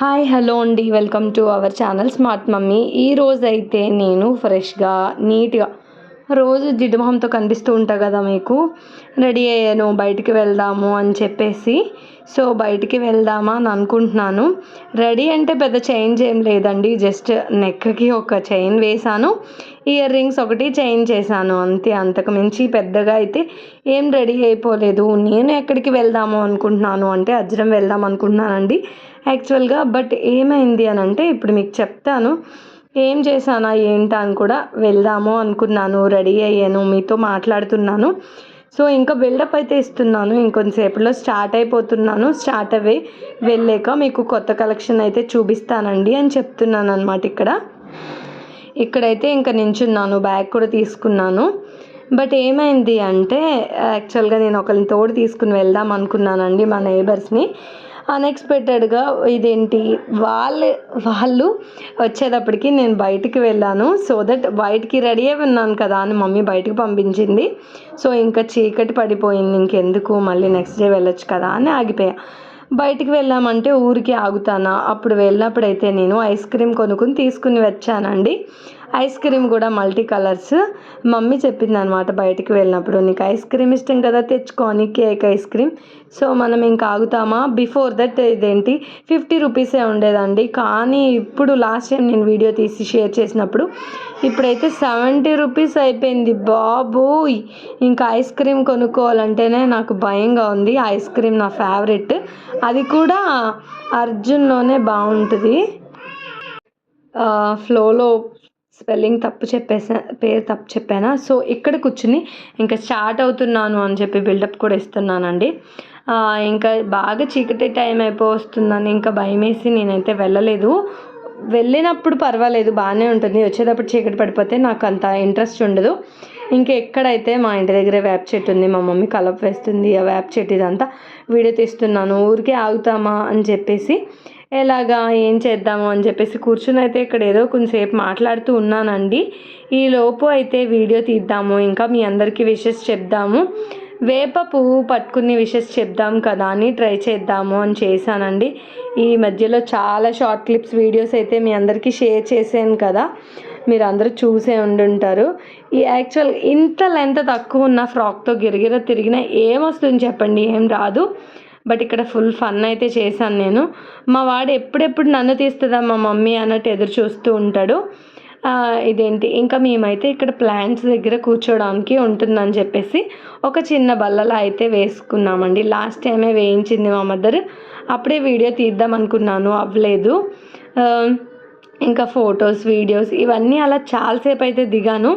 Hi hello అండి. Welcome to our channel smart mummy. ఈ రోజు అయితే నేను ఫ్రెష్గా నీట్గా రోజు జిడ్డు కనిపిస్తూ ఉంటా కదా మీకు. రెడీ అయ్యాను బయటికి వెళ్దాము అని చెప్పేసి. సో బయటికి వెళ్దామా అని అనుకుంటున్నాను. రెడీ అంటే పెద్ద చేంజ్ ఏం లేదండి. జస్ట్ నెక్కి ఒక చైన్ వేశాను. ఇయర్ రింగ్స్ ఒకటి చేంజ్ చేశాను అంతే. అంతకు మించి పెద్దగా అయితే ఏం రెడీ అయిపోలేదు. నేను ఎక్కడికి వెళ్దాము అనుకుంటున్నాను అంటే అజ్రం వెళ్దాం అనుకుంటున్నానండి యాక్చువల్గా. బట్ ఏమైంది అని అంటే ఇప్పుడు మీకు చెప్తాను. ఏం చేశానా ఏంటా అని కూడా వెళ్దాము అనుకున్నాను. రెడీ అయ్యాను. మీతో మాట్లాడుతున్నాను. సో ఇంకా బిల్డప్ అయితే ఇస్తున్నాను. ఇంకొంతసేపులో స్టార్ట్ అయిపోతున్నాను. స్టార్ట్ అవే. వెళ్ళాక మీకు కొత్త కలెక్షన్ అయితే చూపిస్తానండి అని చెప్తున్నాను అనమాట ఇక్కడ. ఇక్కడైతే ఇంకా నించున్నాను బ్యాగ్ కూడా తీసుకున్నాను. బట్ ఏమైంది అంటే యాక్చువల్గా నేను ఒకరిని తోడు తీసుకుని వెళ్దాం అనుకున్నానండి మా నైబర్స్ని. అన్ఎక్స్పెక్టెడ్గా ఇదేంటి వాళ్ళు వాళ్ళు వచ్చేటప్పటికి నేను బయటికి వెళ్ళాను. సో దట్ బయటికి రెడీ అయి ఉన్నాను కదా అని మమ్మీ బయటికి పంపించింది. సో ఇంకా చీకటి పడిపోయింది ఇంకెందుకు మళ్ళీ నెక్స్ట్ డే వెళ్ళొచ్చు కదా అని ఆగిపోయా. బయటికి వెళ్ళామంటే ఊరికి ఆగుతానా? అప్పుడు వెళ్ళినప్పుడైతే నేను ఐస్ క్రీమ్ కొనుక్కుని తీసుకుని వచ్చానండి. ఐస్ క్రీమ్ కూడా మల్టీ కలర్స్. మమ్మీ చెప్పింది అనమాట బయటికి వెళ్ళినప్పుడు నీకు ఐస్ క్రీమ్ ఇష్టం కదా తెచ్చుకోని కేక్ ఐస్ క్రీమ్. సో మనం ఇంకా ఆగుతామా? బిఫోర్ దట్ ఇదేంటి? ఫిఫ్టీ రూపీసే ఉండేదండి. కానీ ఇప్పుడు లాస్ట్ టైం నేను వీడియో తీసి షేర్ చేసినప్పుడు ఇప్పుడైతే సెవెంటీ రూపీస్ అయిపోయింది. బాబు ఇంకా ఐస్ క్రీమ్ కొనుక్కోవాలంటేనే నాకు భయంగా ఉంది. ఐస్ క్రీమ్ నా ఫేవరెట్. అది కూడా అర్జున్లోనే బాగుంటుంది. ఫ్లోలో స్పెల్లింగ్ తప్పు చెప్పేసా పేరు తప్పు చెప్పానా? సో ఇక్కడ కూర్చుని ఇంకా స్టార్ట్ అవుతున్నాను అని చెప్పి బిల్డప్ కూడా ఇస్తున్నానండి. ఇంకా బాగా చీకటి టైం అయిపోతుందని ఇంకా భయమేసి నేనైతే వెళ్ళలేదు. వెళ్ళినప్పుడు పర్వాలేదు బాగానే ఉంటుంది. వచ్చేటప్పుడు చీకటి పడిపోతే నాకు అంత ఇంట్రెస్ట్ ఉండదు. ఇంకా ఎక్కడైతే మా ఇంటి దగ్గర వేప చెట్టు ఉంది మా మమ్మీ కలప వేస్తుంది ఆ వేప చెట్టు ఇదంతా వీడియో తీస్తున్నాను. ఊరికే ఆగుతామా అని చెప్పేసి ఎలాగా ఏం చేద్దాము అని చెప్పేసి కూర్చుని అయితే ఇక్కడ ఏదో కొంచెంసేపు మాట్లాడుతూ ఉన్నానండి. ఈ లోపు అయితే వీడియో తీద్దాము ఇంకా మీ అందరికీ విషెస్ చెప్దాము. వేప పువ్వు పట్టుకునే విషెస్ చెప్దాం కదా అని ట్రై చేద్దాము అని చేశానండి. ఈ మధ్యలో చాలా షార్ట్ క్లిప్స్ వీడియోస్ అయితే మీ అందరికీ షేర్ చేశాను కదా. మీరు అందరూ చూసే ఉండుంటారు. ఈ యాక్చువల్ ఇంత లెంత్ తక్కువ ఉన్న ఫ్రాక్తో గిరిగిర తిరిగినా ఏమొస్తుంది చెప్పండి ఏం రాదు. బట్ ఇక్కడ ఫుల్ ఫన్ అయితే చేశాను నేను. మా వాడు ఎప్పుడెప్పుడు నన్ను తీస్తుందా మా మమ్మీ అన్నట్టు ఎదురు చూస్తూ ఉంటాడు. ఇదేంటి? ఇంకా మేమైతే ఇక్కడ ప్లాంట్స్ దగ్గర కూర్చోడానికి ఉంటుందని చెప్పేసి ఒక చిన్న బల్లలా అయితే వేసుకున్నామండి. లాస్ట్ టైమే వేయించింది మా మదర్. అప్పుడే వీడియో తీద్దాం అనుకున్నాను అవ్వలేదు. ఇంకా ఫొటోస్ వీడియోస్ ఇవన్నీ అలా చాలాసేపు అయితే దిగాను.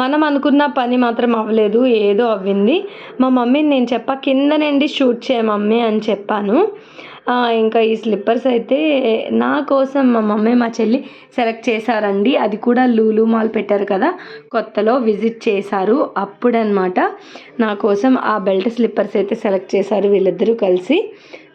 మనం అనుకున్న పని మాత్రం అవ్వలేదు ఏదో అవ్వింది. మా మమ్మీని నేను చెప్పా కిందనండి షూట్ చేయ మమ్మీ అని చెప్పాను. ఇంకా ఈ స్లిప్పర్స్ అయితే నా కోసం మా మమ్మీ మా చెల్లి సెలెక్ట్ చేశారండి. అది కూడా లూలు మాల్ పెట్టారు కదా కొత్తలో విజిట్ చేశారు అప్పుడనమాట నా కోసం ఆ బెల్ట్ స్లిప్పర్స్ అయితే సెలెక్ట్ చేశారు వీళ్ళిద్దరూ కలిసి.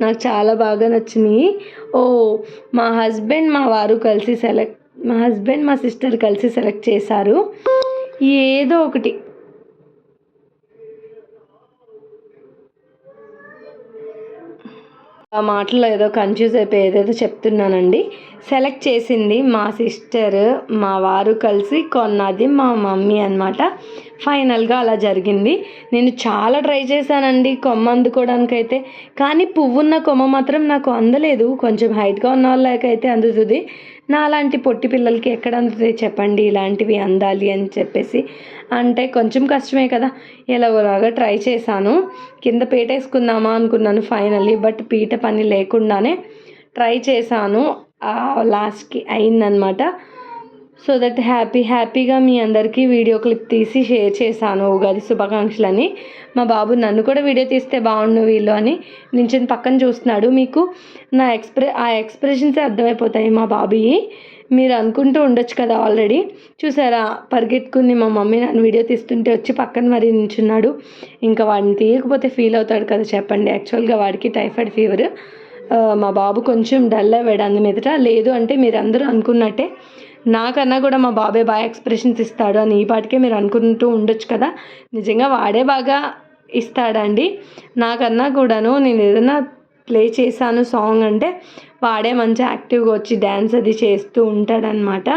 నాకు చాలా బాగా నచ్చినాయి. ఓ మా హస్బెండ్ మా వారు కలిసి సెలెక్ట్ మా హస్బెండ్ మా సిస్టర్ కలిసి సెలెక్ట్ చేశారు. ఏదో ఒకటి. ఆ మాటలో ఏదో కన్ఫ్యూజ్ అయిపోయి ఏదేదో చెప్తున్నానండి. సెలెక్ట్ చేసింది మా సిస్టర్ మా వారు కలిసి కొన్నది మా మమ్మీ అనమాట ఫైనల్గా అలా జరిగింది. నేను చాలా ట్రై చేశానండి కొమ్మ అందుకోవడానికైతే కానీ పువ్వున్న కొమ్మ మాత్రం నాకు అందలేదు. కొంచెం హైట్గా ఉన్న వాళ్ళకైతే అందుతుంది. నా అలాంటి పొట్టి పిల్లలకి ఎక్కడ అందుతుంది చెప్పండి. ఇలాంటివి అందాలి అని చెప్పేసి. అంటే కొంచెం కష్టమే కదా. ఎలాగోలాగా ట్రై చేశాను. కింద పీట వేసుకుందామా అనుకున్నాను ఫైనల్లీ. బట్ పీట పని లేకుండానే ట్రై చేశాను. లాస్ట్కి అయిందనమాట సో దట్ హ్యాపీ హ్యాపీగా మీ అందరికీ వీడియో క్లిప్ తీసి షేర్ చేశాను ఉగాది శుభాకాంక్షలని. మా బాబు నన్ను కూడా వీడియో తీస్తే బాగుండు వీళ్ళు అని నించుని పక్కన చూస్తున్నాడు. మీకు నా ఎక్స్ప్రె ఆ ఎక్స్ప్రెషన్సే అర్థమైపోతాయి మా బాబీ. మీరు అనుకుంటూ ఉండొచ్చు కదా ఆల్రెడీ. చూసారా? పరిగెట్టుకుని మా మమ్మీ నన్ను వీడియో తీస్తుంటే వచ్చి పక్కన మరీ నించున్నాడు. ఇంకా వాడిని తీయకపోతే ఫీల్ అవుతాడు కదా చెప్పండి. యాక్చువల్గా వాడికి టైఫాయిడ్ ఫీవర్. మా బాబు కొంచెం డల్ అయ్యాడు అందు మీదట. లేదు అంటే మీరందరూ అనుకున్నట్టే నాకన్నా కూడా మా బాబాయ్ బాగా ఎక్స్ప్రెషన్స్ ఇస్తాడు అని ఈ పాటికే మీరు అనుకుంటూ ఉండొచ్చు కదా. నిజంగా వాడే బాగా ఇస్తాడండి. నాకన్నా కూడాను నేను ఏదైనా ప్లే చేశాను సాంగ్ అంటే వాడే మంచి యాక్టివ్గా వచ్చి డ్యాన్స్ అది చేస్తూ ఉంటాడనమాట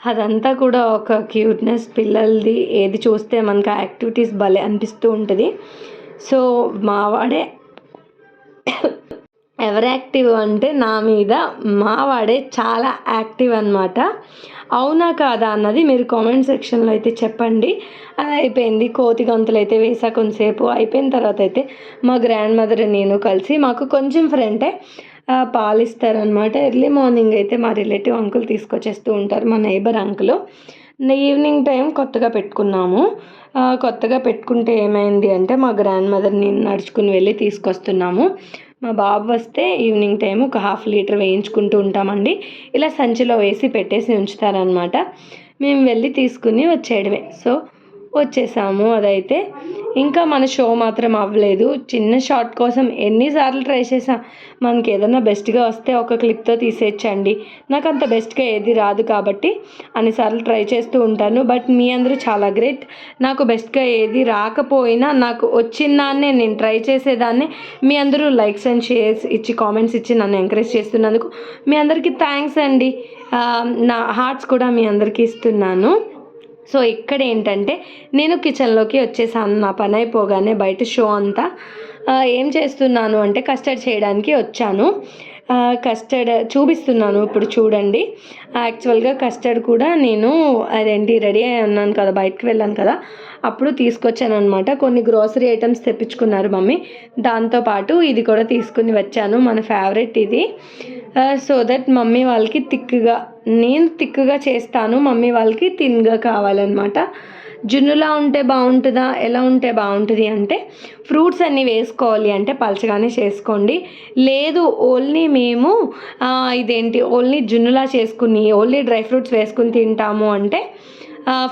అదంతా కూడా ఒక క్యూట్నెస్ పిల్లలది ఏది చూస్తే మనకు యాక్టివిటీస్ భలే అనిపిస్తూ ఉంటుంది. సో మా వాడే ఎవరు యాక్టివ్ అంటే నా మీద మా వాడే చాలా యాక్టివ్ అనమాట అవునా కాదా అన్నది మీరు కామెంట్ సెక్షన్లో అయితే చెప్పండి. అది అయిపోయింది. కోతి గంతులు అయితే వేసా కొంతసేపు. అయిపోయిన తర్వాత అయితే మా గ్రాండ్ మదర్ నేను కలిసి మాకు కొంచెం ఫ్రెంటే పాలిస్తారనమాట ఎర్లీ మార్నింగ్ అయితే మా రిలేటివ్ అంకుల్ తీసుకొచ్చేస్తూ ఉంటారు మా నైబర్ అంకుల్. ఈవినింగ్ టైం కొత్తగా పెట్టుకున్నాము. కొత్తగా పెట్టుకుంటే ఏమైంది అంటే మా గ్రాండ్ మదర్ నేను నడుచుకుని వెళ్ళి తీసుకొస్తున్నాము. మా బాబు వస్తే ఈవినింగ్ టైం ఒక హాఫ్ లీటర్ వేయించుకుంటూ ఉంటామండి. ఇలా సంచిలో వేసి పెట్టేసి ఉంచుతారనమాట మేము వెళ్ళి తీసుకుని వచ్చేయడమే. సో వచ్చేసాము అదైతే. ఇంకా మన షో మాత్రం అవ్వలేదు. చిన్న షార్ట్ కోసం ఎన్నిసార్లు ట్రై చేసాం మనకి ఏదైనా బెస్ట్గా వస్తే ఒక క్లిప్తో తీసేయచ్చండి. నాకు అంత బెస్ట్గా ఏది రాదు కాబట్టి అన్నిసార్లు ట్రై చేస్తూ ఉంటాను. బట్ మీ అందరూ చాలా గ్రేట్. నాకు బెస్ట్గా ఏది రాకపోయినా నాకు వచ్చిన దాన్నే నేను ట్రై చేసేదాన్ని. మీ అందరూ లైక్స్ అండ్ షేర్స్ ఇచ్చి కామెంట్స్ ఇచ్చి నన్ను ఎంకరేజ్ చేస్తున్నందుకు మీ అందరికీ థ్యాంక్స్ అండి. నా హార్ట్స్ కూడా మీ అందరికీ ఇస్తున్నాను. సో ఇక్కడ ఏంటంటే నేను కిచెన్లోకి వచ్చేసాను. నా పని అయిపోగానే బయట షో అంతా ఏం చేస్తున్నాను అంటే కస్టర్డ్ చేయడానికి వచ్చాను. కస్టర్డ్ చూపిస్తున్నాను ఇప్పుడు చూడండి. యాక్చువల్గా కస్టర్డ్ కూడా నేను అదేంటి రెడీ అయి ఉన్నాను కదా బయటకు వెళ్ళాను కదా అప్పుడు తీసుకొచ్చాను అనమాట కొన్ని గ్రోసరీ ఐటమ్స్ తెప్పించుకున్నారు మమ్మీ. దాంతోపాటు ఇది కూడా తీసుకుని వచ్చాను మన ఫేవరెట్ ఇది. సో దట్ మమ్మీ వాళ్ళకి థిక్గా నేను తిక్కుగా చేస్తాను మమ్మీ వాళ్ళకి తిన్గా కావాలన్నమాట. జున్నులా ఉంటే బాగుంటుందా ఎలా ఉంటే బాగుంటుంది అంటే ఫ్రూట్స్ అన్నీ వేసుకోవాలి అంటే పలచగానే చేసుకోండి. లేదు ఓన్లీ మేము ఇదేంటి ఓన్లీ జున్నులా చేసుకుని ఓన్లీ డ్రై ఫ్రూట్స్ వేసుకుని తింటాము అంటే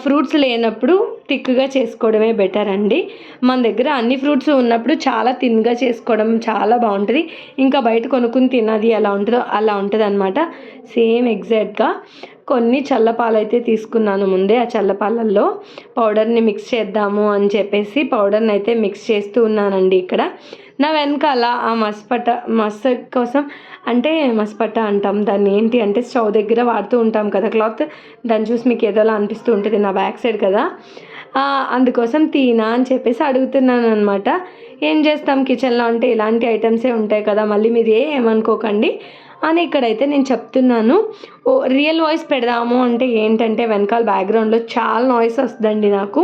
ఫ్రూట్స్ లేనప్పుడు థిక్గా చేసుకోవడమే బెటర్ అండి. మన దగ్గర అన్ని ఫ్రూట్స్ ఉన్నప్పుడు చాలా థిన్గా చేసుకోవడం చాలా బాగుంటుంది. ఇంకా బయట కొనుక్కుని తినది ఎలా ఉంటుందో అలా ఉంటుంది అనమాట సేమ్ ఎగ్జాక్ట్గా కొన్ని చల్లపాలు అయితే తీసుకున్నాను ముందే ఆ చల్లపాలల్లో. పౌడర్ని మిక్స్ చేద్దాము అని చెప్పేసి పౌడర్ని అయితే మిక్స్ చేస్తూ ఉన్నానండి ఇక్కడ. నా వెనకాల ఆ మస్పట మస్ కోసం అంటే మస్పట అంటాం. దాన్ని ఏంటి అంటే స్టవ్ దగ్గర వాడుతూ ఉంటాం కదా క్లాత్. దాన్ని చూసి మీకు ఏదోలా అనిపిస్తూ ఉంటుంది నా బ్యాక్ సైడ్ కదా. అందుకోసం తీనా అని చెప్పేసి అడుగుతున్నాను అనమాట ఏం చేస్తాం? కిచెన్లో అంటే ఇలాంటి ఐటమ్సే ఉంటాయి కదా మళ్ళీ మీరు ఏమనుకోకండి. అని ఇక్కడైతే నేను చెప్తున్నాను. ఓ రియల్ వాయిస్ పెడదాము అంటే ఏంటంటే వెనకాల బ్యాక్గ్రౌండ్లో చాలా నాయిస్ వస్తుందండి నాకు.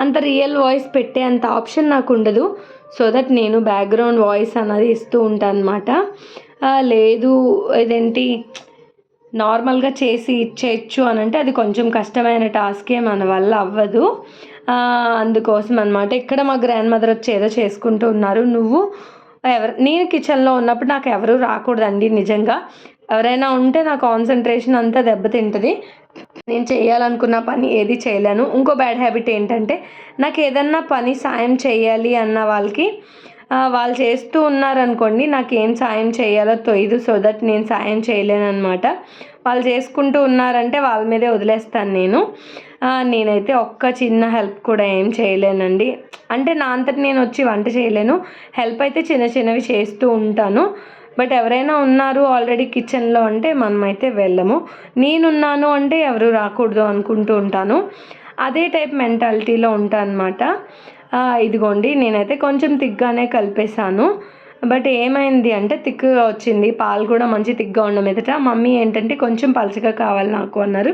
అంత రియల్ వాయిస్ పెట్టే అంత ఆప్షన్ నాకు ఉండదు. సో దట్ నేను బ్యాక్గ్రౌండ్ వాయిస్ అన్నది ఇస్తూ ఉంటాను అనమాట లేదు ఇదేంటి నార్మల్గా చేసి ఇచ్చేయచ్చు అని అంటే అది కొంచెం కష్టమైన టాస్కే మన వల్ల అవ్వదు. అందుకోసం అనమాట ఇక్కడ మా గ్రాండ్ మదర్ వచ్చి ఏదో చేసుకుంటూ ఉన్నారు. నువ్వు ఎవరు నేను కిచెన్లో ఉన్నప్పుడు నాకు ఎవరు రాకూడదండి నిజంగా. ఎవరైనా ఉంటే నా కాన్సన్ట్రేషన్ అంతా దెబ్బతింటుంది. నేను చేయాలనుకున్న పని ఏది చేయలేను. ఇంకో బ్యాడ్ హ్యాబిట్ ఏంటంటే నాకు ఏదన్నా పని సాయం చేయాలి అన్న వాళ్ళకి వాళ్ళు చేస్తూ ఉన్నారనుకోండి నాకు ఏం సాయం చేయాలో తొయ్యదు సో దట్ నేను సాయం చేయలేను అనమాట వాళ్ళు చేసుకుంటూ ఉన్నారంటే వాళ్ళ మీదే వదిలేస్తాను నేను. నేనైతే ఒక్క చిన్న హెల్ప్ కూడా ఏం చేయలేనండి. అంటే నా అంతటి నేను వచ్చి వంట చేయలేను. హెల్ప్ అయితే చిన్న చిన్నవి చేస్తూ ఉంటాను. బట్ ఎవరైనా ఉన్నారు ఆల్రెడీ కిచెన్లో అంటే మనమైతే వెళ్ళము. నేనున్నాను అంటే ఎవరు రాకూడదు అనుకుంటూ ఉంటాను. అదే టైప్ మెంటాలిటీలో ఉంటాను అనమాట ఇదిగోండి నేనైతే కొంచెం తిగ్గానే కలిపేశాను. బట్ ఏమైంది అంటే తిక్కుగా వచ్చింది. పాలు కూడా మంచి తిక్గా ఉండడం ఎదుట. మమ్మీ ఏంటంటే కొంచెం పలుచగా కావాలి నాకు అన్నారు.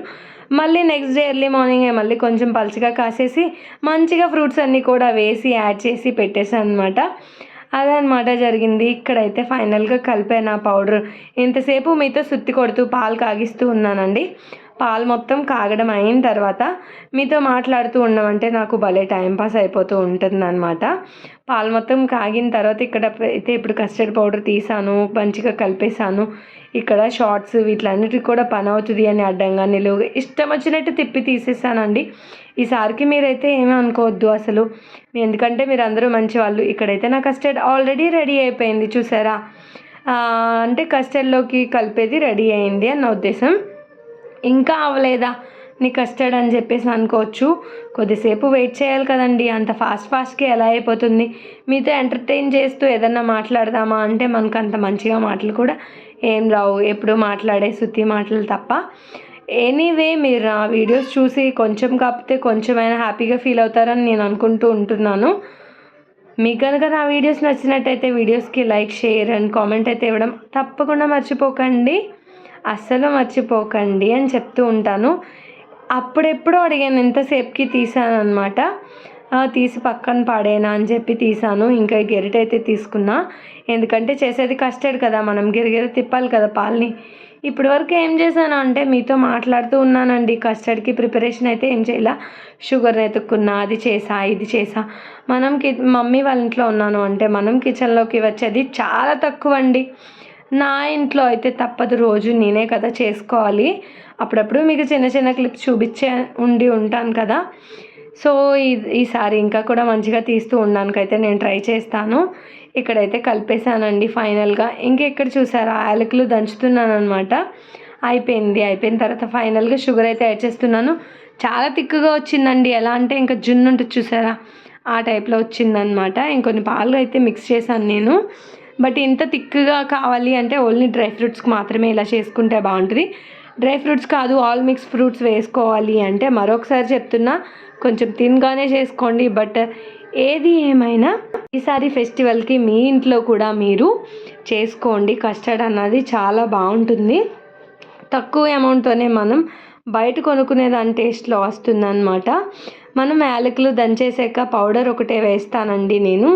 మళ్ళీ నెక్స్ట్ డే ఎర్లీ మార్నింగే మళ్ళీ కొంచెం పలుచగా కాసేసి మంచిగా ఫ్రూట్స్ అన్నీ కూడా వేసి యాడ్ చేసి పెట్టేశాను అనమాట అదనమాట జరిగింది. ఇక్కడైతే ఫైనల్గా కలిపాను ఆ పౌడర్. ఇంతసేపు మీతో సుత్తి కొడుతూ పాలు కాగిస్తూ ఉన్నానండి. పాలు మొత్తం కాగడం అయిన తర్వాత మీతో మాట్లాడుతూ ఉండమంటే నాకు భలే టైంపాస్ అయిపోతూ ఉంటుంది అనమాట పాలు మొత్తం కాగిన తర్వాత ఇక్కడ అయితే ఇప్పుడు కస్టర్డ్ పౌడర్ తీసాను మంచిగా కలిపేసాను ఇక్కడ షార్ట్స్ వీటిలన్నిటికి కూడా పని అవుతుంది అని అడ్డంగా నిలువుగా ఇష్టం వచ్చినట్టు తిప్పి తీసేసానండి. ఈసారికి మీరైతే ఏమీ అనుకోవద్దు అసలు. ఎందుకంటే మీరు అందరూ మంచి వాళ్ళు ఇక్కడైతే నా కస్టర్డ్ ఆల్రెడీ రెడీ అయిపోయింది చూసారా? అంటే కస్టర్డ్లోకి కలిపేది రెడీ అయింది అన్న ఉద్దేశం. ఇంకా అవ్వలేదా నీ కస్టర్డ్ అని చెప్పేసి అనుకోవచ్చు. కొద్దిసేపు వెయిట్ చేయాలి కదండి. అంత ఫాస్ట్ ఫాస్ట్గా ఎలా అయిపోతుంది? మీతో ఎంటర్టైన్ చేస్తూ ఏదన్నా మాట్లాడదామా? అంటే మనకు అంత మంచిగా మాటలు కూడా ఏం రావు. ఎప్పుడు మాట్లాడే శుద్ధి మాటలు తప్ప. ఎనీవే మీరు ఆ వీడియోస్ చూసి కొంచెం కాకపోతే కొంచెమైనా హ్యాపీగా ఫీల్ అవుతారని నేను అనుకుంటూ ఉంటున్నాను. మీకు కనుక నా వీడియోస్ నచ్చినట్టయితే వీడియోస్కి లైక్ షేర్ అండ్ కామెంట్ అయితే ఇవ్వడం తప్పకుండా మర్చిపోకండి. అస్సలు మర్చిపోకండి అని చెప్తూ ఉంటాను. అప్పుడెప్పుడో అడిగాను ఎంతసేపుకి తీసాను అనమాట తీసి పక్కన పాడేనా? అని చెప్పి తీసాను. ఇంకా గెరిట అయితే తీసుకున్నా. ఎందుకంటే చేసేది కస్టర్డ్ కదా మనం గిరిగిర తిప్పాలి కదా పాలని. ఇప్పటి వరకు ఏం చేశాను అంటే మీతో మాట్లాడుతూ ఉన్నానండి. కస్టర్డ్కి ప్రిపరేషన్ అయితే ఏం చేయాల? షుగర్ ఎతుక్కున్నా అది చేసా ఇది చేసా. మనం కి మమ్మీ వాళ్ళ ఇంట్లో ఉన్నాను అంటే మనం కిచెన్లోకి వచ్చేది చాలా తక్కువ అండి నా ఇంట్లో అయితే తప్పదు రోజు నేనే కదా చేసుకోవాలి. అప్పుడప్పుడు మీకు చిన్న చిన్న క్లిప్స్ చూపించే ఉండి ఉంటాను కదా. సో ఈ ఈసారి ఇంకా కూడా మంచిగా తీస్తూ ఉండడానికైతే నేను ట్రై చేస్తాను. ఇక్కడైతే కలిపేశానండి ఫైనల్గా. ఇంకెక్కడ చూసారా? యాలకులు దంచుతున్నాను అనమాట అయిపోయింది అయిపోయిన తర్వాత ఫైనల్గా షుగర్ అయితే యాడ్ చేస్తున్నాను. చాలా తిక్కుగా వచ్చిందండి. ఎలా అంటే ఇంకా జున్ను ఉంటుంది చూసారా? ఆ టైప్లో వచ్చిందనమాట ఇంకొన్ని పాలు అయితే మిక్స్ చేశాను నేను. బట్ ఇంత థిక్గా కావాలి అంటే ఓన్లీ డ్రై ఫ్రూట్స్కి మాత్రమే ఇలా చేసుకుంటే బాగుంటుంది. డ్రై ఫ్రూట్స్ కాదు ఆల్ మిక్స్ ఫ్రూట్స్ వేసుకోవాలి అంటే మరొకసారి చెప్తున్నా కొంచెం తిన్గానే చేసుకోండి. బట్ ఏది ఏమైనా ఈసారి ఫెస్టివల్కి మీ ఇంట్లో కూడా మీరు చేసుకోండి. కస్టర్డ్ అన్నది చాలా బాగుంటుంది. తక్కువ అమౌంట్తోనే మనం బయట కొనుక్కునే దాని టేస్ట్లో వస్తుందన్నమాట మనం యాలకులు దంచేసాక పౌడర్ ఒకటే వేస్తానండి నేను.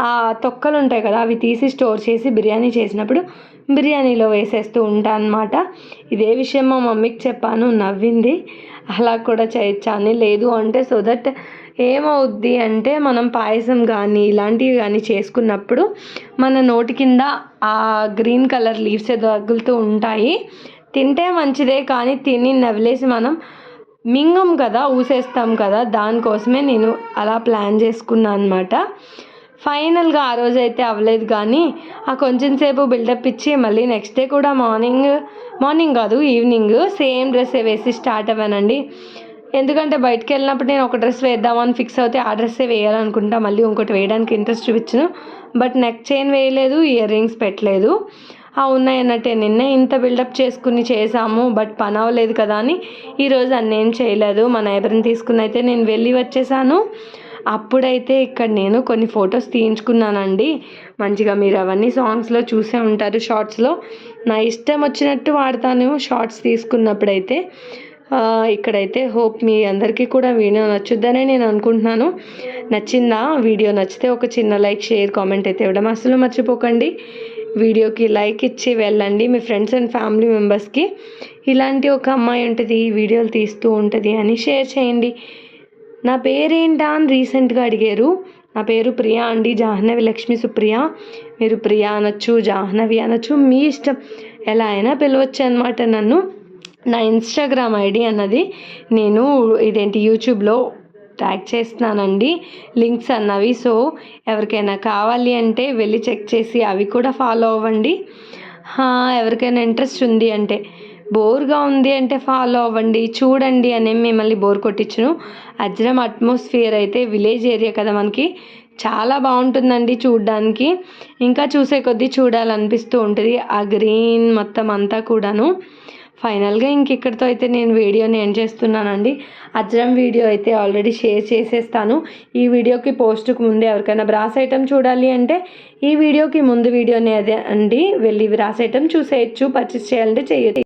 ఆ తొక్కలు ఉంటాయి కదా అవి తీసి స్టోర్ చేసి బిర్యానీ చేసినప్పుడు బిర్యానీలో వేసేస్తూ ఉంటాను అనమాట ఇదే విషయం మా మమ్మీకి చెప్పాను నవ్వింది. అలా కూడా చేయొచ్చా అని లేదు అంటే సో దట్ ఏమవుద్ది అంటే మనం పాయసం కానీ ఇలాంటివి కానీ చేసుకున్నప్పుడు మన నోటి కింద ఆ గ్రీన్ కలర్ లీవ్స్ తగులుతూ ఉంటాయి. తింటే మంచిదే కానీ తిని నవ్విలేసి మనం మింగం కదా ఊసేస్తాం కదా దానికోసమే నేను అలా ప్లాన్ చేసుకున్నాను అనమాట ఫైనల్గా ఆ రోజు అయితే అవ్వలేదు కానీ ఆ కొంచెం సేపు బిల్డప్ ఇచ్చి మళ్ళీ నెక్స్ట్ డే కూడా మార్నింగ్ మార్నింగ్ కాదు ఈవినింగ్ సేమ్ డ్రెస్సే వేసి స్టార్ట్ అవ్వానండి. ఎందుకంటే బయటకు వెళ్ళినప్పుడు నేను ఒక డ్రెస్ వేద్దామని ఫిక్స్ అవుతే ఆ డ్రెస్సే వేయాలనుకుంటా మళ్ళీ ఇంకోటి వేయడానికి ఇంట్రెస్ట్ చూపించను. బట్ నెక్ చైన్ వేయలేదు ఇయర్ రింగ్స్ పెట్టలేదు. ఉన్నాయి అన్నట్టే నిన్నే ఇంత బిల్డప్ చేసుకుని చేసాము బట్ పని అవ్వలేదు కదా అని ఈరోజు అన్నేం చేయలేదు. మా నైబర్ని తీసుకుని అయితే నేను వెళ్ళి వచ్చేసాను. అప్పుడైతే ఇక్కడ నేను కొన్ని ఫొటోస్ తీయించుకున్నానండి. మంచిగా మీరు అవన్నీ సాంగ్స్లో చూసే ఉంటారు షార్ట్స్లో నా ఇష్టం వచ్చినట్టు వాడతాను షార్ట్స్ తీసుకున్నప్పుడైతే. ఇక్కడైతే హోప్ మీ అందరికీ కూడా వీడియో నచ్చుద్దనే నేను అనుకుంటున్నాను. నచ్చిందా? వీడియో నచ్చితే ఒక చిన్న లైక్ షేర్ కామెంట్ అయితే ఇవ్వడం అసలు మర్చిపోకండి. వీడియోకి లైక్ ఇచ్చి వెళ్ళండి మీ ఫ్రెండ్స్ అండ్ ఫ్యామిలీ మెంబర్స్కి. ఇలాంటి ఒక అమ్మాయి ఉంటుంది వీడియోలు తీస్తూ ఉంటుంది అని షేర్ చేయండి. నా పేరేంటా అని రీసెంట్గా అడిగారు. నా పేరు ప్రియా అండి జాహ్నవి లక్ష్మి సుప్రియ. మీరు ప్రియా అనొచ్చు జాహ్నవి అనొచ్చు మీ ఇష్టం. ఎలా అయినా పిలవచ్చు అనమాట నన్ను. నా ఇన్స్టాగ్రామ్ ఐడి అన్నది నేను ఇదేంటి యూట్యూబ్లో ట్యాగ్ చేస్తున్నానండి. లింక్స్ అన్నవి. సో ఎవరికైనా కావాలి అంటే వెళ్ళి చెక్ చేసి అవి కూడా ఫాలో అవ్వండి. ఎవరికైనా ఇంట్రెస్ట్ ఉంది అంటే బోర్గా ఉంది అంటే ఫాలో అవ్వండి. చూడండి అని మిమ్మల్ని బోర్ కొట్టించును. అజ్రం అట్మాస్ఫియర్ అయితే విలేజ్ ఏరియా కదా మనకి. చాలా బాగుంటుందండి చూడడానికి. ఇంకా చూసే కొద్దీ చూడాలనిపిస్తూ ఉంటుంది. ఆ గ్రీన్ మొత్తం అంతా కూడాను. ఫైనల్గా ఇంక ఇక్కడితో అయితే నేను వీడియోని ఎండ్ చేస్తున్నానండి. అజ్రం వీడియో అయితే ఆల్రెడీ షేర్ చేసేస్తాను. ఈ వీడియోకి పోస్ట్కు ముందే ఎవరికైనా బ్రాస్ ఐటమ్ చూడాలి అంటే ఈ వీడియోకి ముందు వీడియోని అదే అండి. వెళ్ళి బ్రాస్ ఐటమ్ చూసేయచ్చు పర్చేస్ చేయాలంటే చేయొచ్చు.